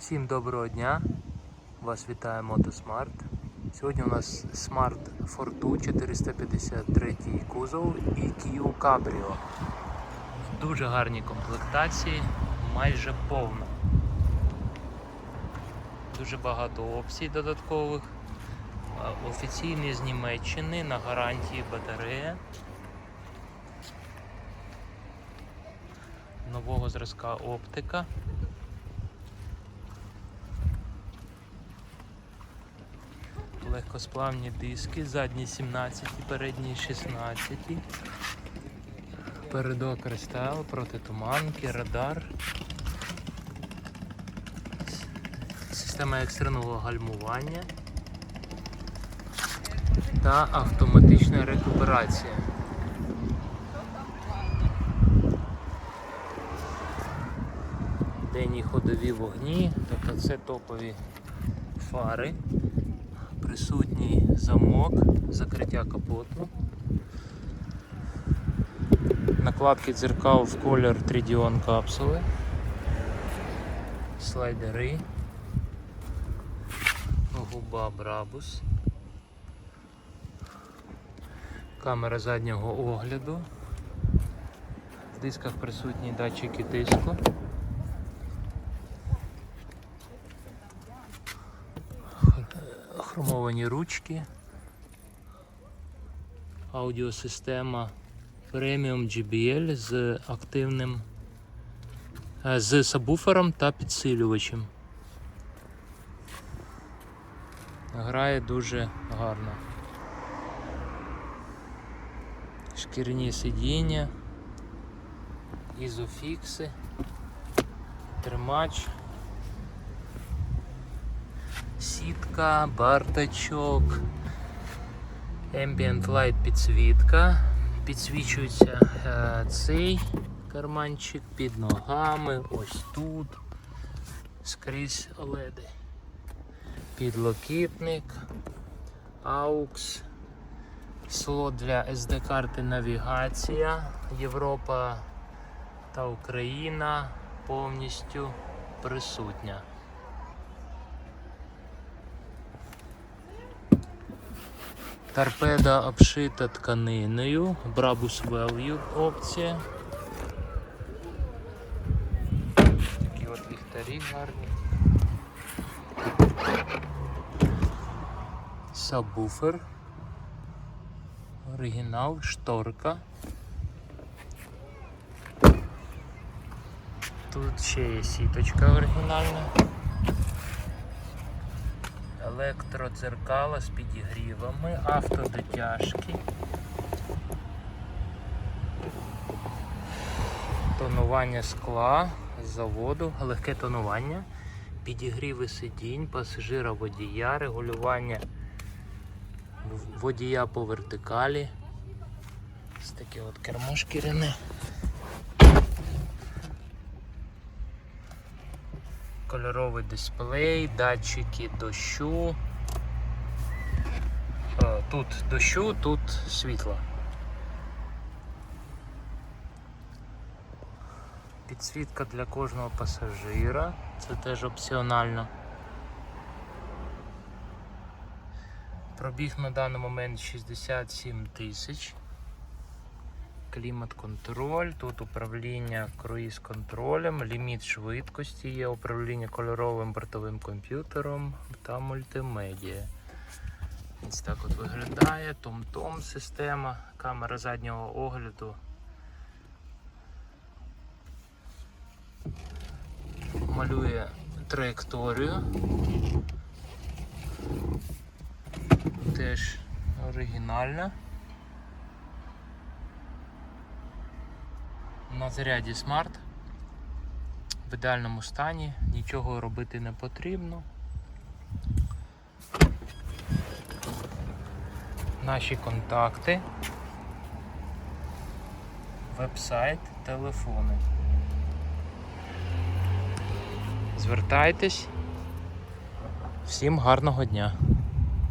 Всім доброго дня! Вас вітає Мотосмарт. Сьогодні у нас Smart Fortwo 453 кузов і Kia Cabrio. Дуже гарній комплектації, майже повна. Дуже багато опцій додаткових. Е, Офіційний з Німеччини на гарантії батарея. Нового зразка оптика. Легкосплавні диски, задні 17, передні 16. Передок кристал, протитуманки, радар. Система екстреного гальмування та автоматична рекуперація. Денні ходові вогні, тобто це топові фари присутній замок, закриття капоту. Накладки дзеркал в колір Tridion капсули, слайдери, губа Брабус, камера заднього огляду, в дисках присутні датчики тиску. Хромовані ручки, аудіосистема Premium GBL з активним е, з сабвуфером та підсилювачем. Грає дуже гарно. Шкіряні сидіння, ізофікси, тримач сітка, бардачок, Ambient Light підсвітка. Підсвічується е, цей карманчик під ногами, ось тут, скрізь леди. Підлокітник, AUX, слот для SD карти навігація, Європа та Україна повністю присутня. Торпеда обшита тканиною, Brabus Value опція. Такі от ліхтарі гарні. Сабвуфер. Оригінал, шторка. Тут ще є сіточка оригінальна. Електродзеркала з підігрівами, автодотяжки, тонування скла з заводу, легке тонування, підігріви сидінь, пасажира водія, регулювання водія по вертикалі. Ось таке от кермо шкіряне. Кольоровий дисплей, датчики дощу. Е, Тут дощу, тут світло. Підсвітка для кожного пасажира, це теж опціонально. Пробіг на даний момент 67 тисяч. Клімат-контроль, тут управління круїз-контролем, ліміт швидкості, є управління кольоровим бортовим комп'ютером та мультимедіа. Ось так от виглядає, том-том система, камера заднього огляду. Малює траєкторію. Теж оригінальна. Заряді смарт в ідеальному стані, нічого робити не потрібно. Наші контакти, веб-сайт, телефони. Звертайтесь. Всім гарного дня!